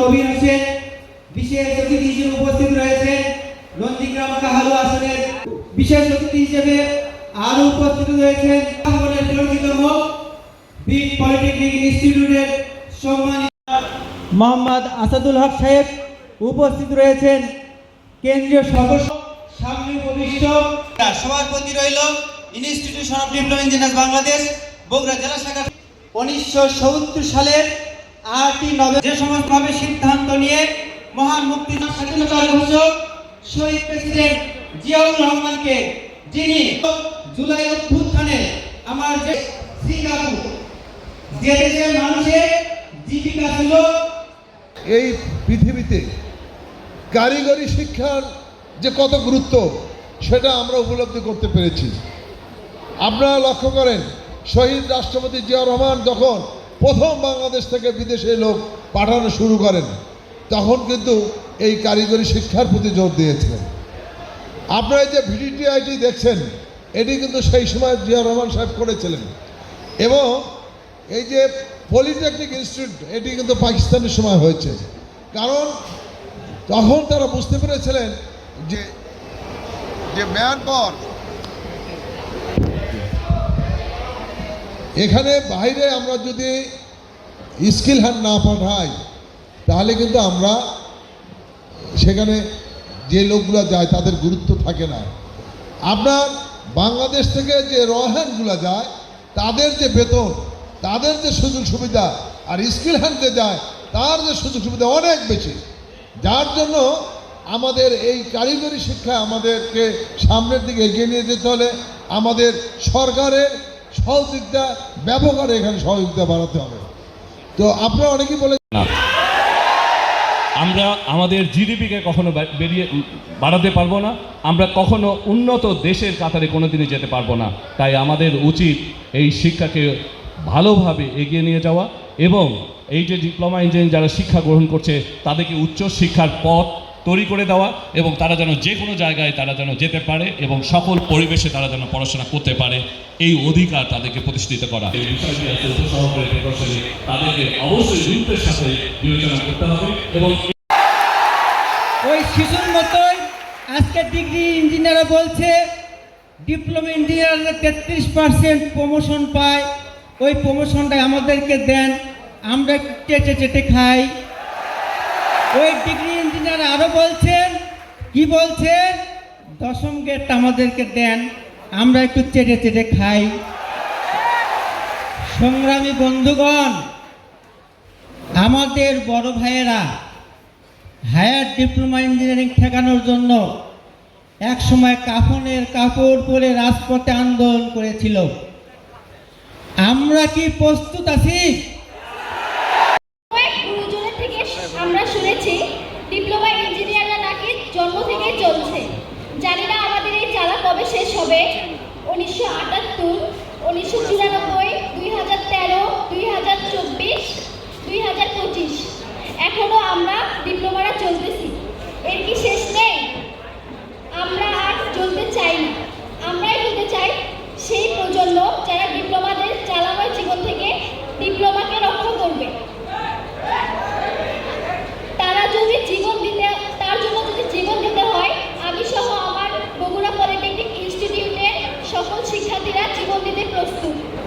কবির হোসেন বিশেষ অতিথি হিসেবে উপস্থিত রয়েছে নন্দীগ্রাম কাহালু আসনের বিশেষ অতিথি হিসেবে আরও উপস্থিত রয়েছেন মোহাম্মদ আসাদুল হক সাহেব উপস্থিত রয়েছেন। কেন্দ্রীয় সদস্য সামনে উপবিষ্ট। সভাপতি রইল institution of diploma engineer Bangladesh Bogura জেলা শাখা উনিশশো সত্তর সালের আটই নভেম্বর যে সমস্তভাবে সিদ্ধান্ত নিয়ে মহান মুক্তি স্বাধীনতার ঘোষক শহীদ প্রেসিডেন্ট জিয়াউর রহমানকে, যিনি জুলাই অভ্যুত্থানে আমার যে সিঙ্গাপুর যে দেশের এই পৃথিবীতে কারিগরি শিক্ষার যে কত গুরুত্ব, সেটা আমরা উপলব্ধি করতে পেরেছি। আপনারা লক্ষ্য করেন, শহীদ রাষ্ট্রপতি জিয়া রহমান যখন প্রথম বাংলাদেশ থেকে বিদেশে লোক পাঠানো শুরু করেন, তখন কিন্তু এই কারিগরি শিক্ষার প্রতি জোর দিয়েছিলেন। আপনারা যে ভিডিটিআইটি দেখছেন, এটি কিন্তু সেই সময় জিয়া রহমান সাহেব করেছিলেন। এবং এই যে পলিটেকনিক ইনস্টিটিউট, এটি কিন্তু পাকিস্তানের সময় হয়েছে। কারণ তখন তারা বুঝতে পেরেছিলেন যে যে ম্যান পাওয়ার এখানে বাইরে আমরা যদি স্কিল হ্যান্ড না পাঠাই, তাহলে কিন্তু আমরা সেখানে যে লোকগুলো যায় তাদের গুরুত্ব থাকে না। আপনার বাংলাদেশ থেকে যে রহ্যান্ডগুলো যায়, তাদের যে বেতন, তাদের যে সুযোগ সুবিধা আর স্কিল হ্যান্ড যায়, তার যে সুযোগ সুবিধা অনেক বেশি। যার জন্য আমাদের এই কারিগরি শিক্ষা আমাদেরকে সামনের দিকে এগিয়ে নিয়ে যেতে হলে আমাদের সরকারের সহযোগিতা, ব্যবহারে এখানে সহযোগিতা বাড়াতে হবে। তো আপনারা অনেকেই বলে আমরা আমাদের জিডিপিকে কখনো বেরিয়ে বাড়াতে পারব না। আমরা কখনো উন্নত দেশের কাতারে কোনোদিনই যেতে পারব না। তাই আমাদের উচিত এই শিক্ষাকে ভালোভাবে এগিয়ে নিয়ে যাওয়া এবং এই যে ডিপ্লোমা ইঞ্জিনিয়ারিং যারা শিক্ষা গ্রহণ করছে, তাদেরকে উচ্চ শিক্ষার পথ তৈরি করে দেওয়া এবং তারা যেন যে কোনো জায়গায় তারা যেন যেতে পারে এবং সকল পরিবেশে তারা যেন পড়াশোনা করতে পারে এই অধিকার তাদেরকে প্রতিষ্ঠিত করা। তাদেরকে অবশ্যই গুরুত্বের সাথে বিবেচনা করতে হবে এবং ওই শিশুর মতোই আজকে ডিগ্রি ইঞ্জিনিয়াররা বলছে ডিপ্লোমা ইঞ্জিনিয়াররা তেত্রিশ পার্সেন্ট প্রমোশন পায়। ওই প্রমোশনটা আমাদেরকে দেন আমরা চেটে চেটে খাই। ওই ডিগ্রি ইঞ্জিনিয়ার আরও বলছেন, কি বলছেন? দশম গেটটা আমাদেরকে দেন, আমরা একটু চেটে চেটে খাই। সংগ্রামী বন্ধুগণ, আমাদের বড় ভাইয়েরা, হায়ার ডিপ্লোমা ইঞ্জিনিয়ারিং ঠেকানোর জন্য এক সময় কাফনের কাপড় পরে রাজপথে আন্দোলন করেছিল। আমরা কি প্রস্তুত আছি? আমরা শুনেছি জন্ম থেকে চলছে। জানি না আমাদের এই জ্বালা কবে শেষ হবে। উনিশশো আটাত্তর, উনিশশো চুরানব্বই, দুই হাজার তেরো, দুই হাজার চব্বিশ, দুই হাজার পঁচিশ। Thank you.